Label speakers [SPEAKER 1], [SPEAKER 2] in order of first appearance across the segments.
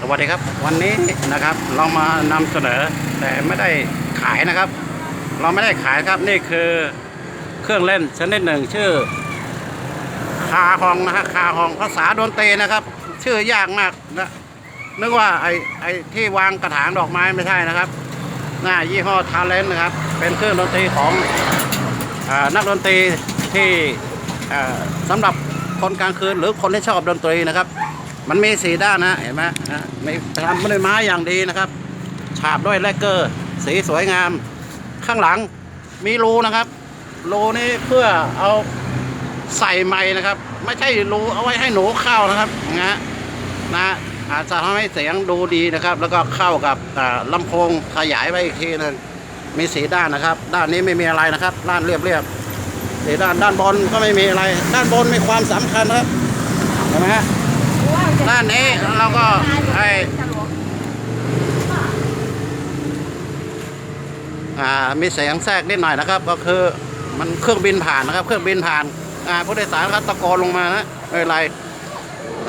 [SPEAKER 1] สวัสดีครับ วันนี้นะครับเรามานำเสนอแต่ไม่ได้ขายนะครับ เราไม่ได้ขายครับนี่คือเครื่องเล่นชนิดหนึ่งชื่อ คาฮองนะฮะคาฮองภาษาดนตรีนะครับ ชื่อยากมากนะนึกว่าไอ้ไอ้ที่วางกระถางดอกไม้ไม่ใช่นะครับหน้ายี่ห้อทาเลนนะครับ เป็นเครื่องดนตรีของอนักดนตรีที่อ่าสำหรับคนกลางคืนหรือคนที่ชอบดนตรีนะครับ มันมีสีด้านนะเห็นไหมนะมีทำด้วยไม้อย่างดีนะครับ ฉาบด้วยแลกเกอร์ สีสวยงาม ข้างหลังมีรูนะครับ รูนี้เพื่อเอาใส่ไม้นะครับ ไม่ใช่รูเอาไว้ให้หนูเข้านะครับนะฮะนะอาจจะทำให้เสียงดูดีนะครับ แล้วก็เข้ากับอ่าลำโพงขยายไปอีกทีนึงมีสีด้านนะครับ ด้านนี้ไม่มีอะไรนะครับ ด้านเรียบๆสีด้านด้านบนก็ไม่มีอะไร ด้านบนมีความสำคัญนะครับเห็นไหมฮะ ด้านนี้เราก็ให้อ่ามีเสียงแทรกนิดหน่อยนะครับ ก็คือมันเครื่องบินผ่านนะครับ เครื่องบินผ่านอ่าผู้โดยสารก็ตะโกนลงมานะไม่ไร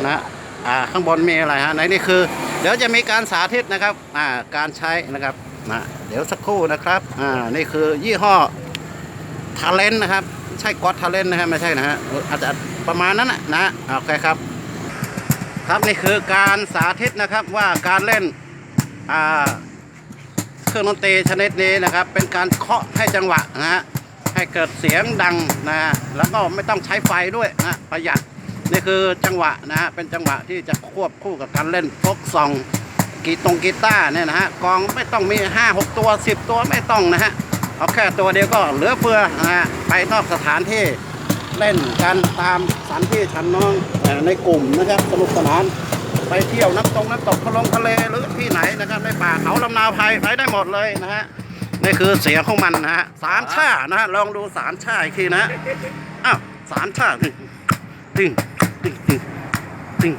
[SPEAKER 1] นะอ่าข้างบนมีอะไรฮะในนี่คือ เดี๋ยวจะมีการสาธิตนะครับอ่าการใช้นะครับนะเดี๋ยวสักครู่นะครับอ่านี่คือยี่ห้อทาเลนนะครับใช่ก๊อดทาเลนนะฮะไม่ใช่นะฮะอาจจะประมาณนั้นนะนะโอเคครับ ครับนี่คือการสาธิตนะครับว่าการเล่นเครื่องดนตรีชนิดนี้นะครับ เป็นการเคาะให้จังหวะนะฮะให้เกิดเสียงดังนะฮะแล้วก็ไม่ต้องใช้ไฟด้วยนะประหยัดนี่คือจังหวะนะฮะเป็นจังหวะที่จะควบคู่กับการเล่นฟกซองกีตงกีตาร์เนี่ยนะฮะกองไม่ต้องมี 5 6 ตัว 10 ตัวไม่ต้องนะฮะเอาแค่ตัวเดียวก็เหลือเฟือนะฮะไปนอกสถานที่เล่นกันตามสถานที่ชันน้อง ในกลุ่มนะครับสนุกสนานไปเที่ยวน้ำตรงน้ำตกทะลงทะเลหรือที่ไหนนะครับในป่าเขาลำนาภัยไปได้หมดเลยนะฮะนี่คือเสียงของมันนะฮะสามชานะฮะลองดูสามชาอีกทีนะอ้าวสามชาตึงตึงตึงตึงตึง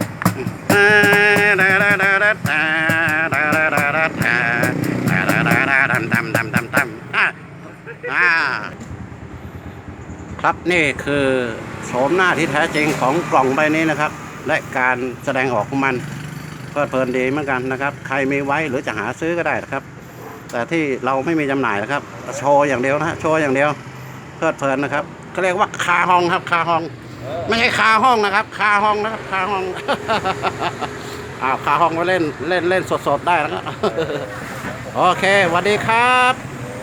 [SPEAKER 1] ครับนี่คือ โฉมหน้าที่แท้จริงของกล่องใบนี้นะครับ และการแสดงออกของมันเพลิดเพลินดีเหมือนกันนะครับ ใครมีไว้หรือจะหาซื้อก็ได้นะครับ แต่ที่เราไม่มีจำหน่ายนะครับ โชว์อย่างเดียวนะฮะโชว์อย่างเดียว เพลิดเพลินนะครับเขาเรียกว่าคาห้องครับคาห้อง ไม่ใช่คาห้องนะครับคาห้องนะครับคาห้องอ้าวคาห้องมาเล่นเล่นเล่นสดๆได้นะครับโอเคสวัสดีครับ